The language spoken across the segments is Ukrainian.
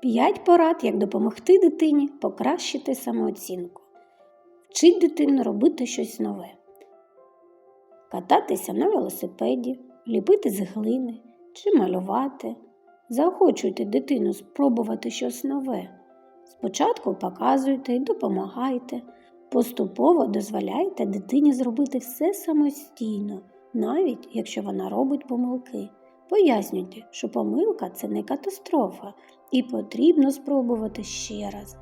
П'ять порад, як допомогти дитині покращити самооцінку. Вчить дитину робити щось нове. Кататися на велосипеді, ліпити з глини чи малювати. Заохочуйте дитину спробувати щось нове. Спочатку показуйте і допомагайте. Поступово дозволяйте дитині зробити все самостійно, навіть якщо вона робить помилки. Пояснюйте, що помилка це не катастрофа, і потрібно спробувати ще раз.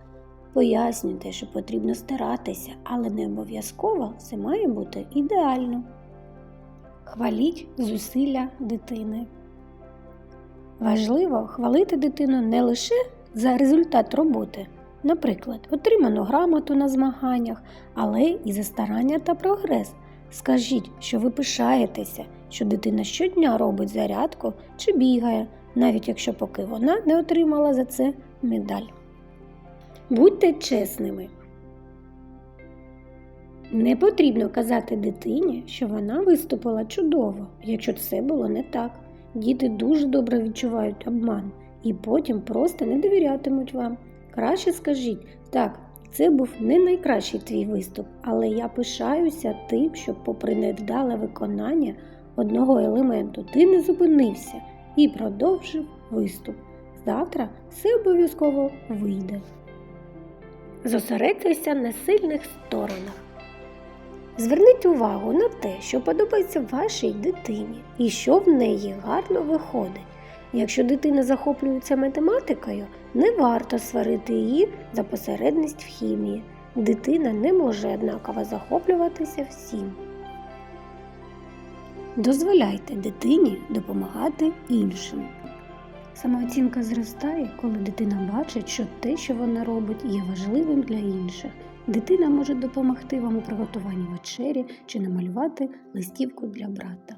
Пояснюйте, що потрібно старатися, але не обов'язково все має бути ідеально. Хваліть зусилля дитини. Важливо хвалити дитину не лише за результат роботи, наприклад, отриману грамоту на змаганнях, але і за старання та прогрес. Скажіть, що ви пишаєтеся, що дитина щодня робить зарядку чи бігає, навіть якщо поки вона не отримала за це медаль. Будьте чесними. Не потрібно казати дитині, що вона виступила чудово, якщо це було не так. Діти дуже добре відчувають обман і потім просто не довірятимуть вам. Краще скажіть, так, це був не найкращий твій виступ, але я пишаюся тим, що, попри невдале виконання одного елементу, ти не зупинився і продовжив виступ. Завтра все обов'язково вийде. Зосередьтеся на сильних сторонах. Зверніть увагу на те, що подобається вашій дитині і що в неї гарно виходить. Якщо дитина захоплюється математикою, не варто сварити її за посередність в хімії. Дитина не може однаково захоплюватися всім. Дозволяйте дитині допомагати іншим. Самооцінка зростає, коли дитина бачить, що те, що вона робить, є важливим для інших. Дитина може допомогти вам у приготуванні вечері чи намалювати листівку для брата.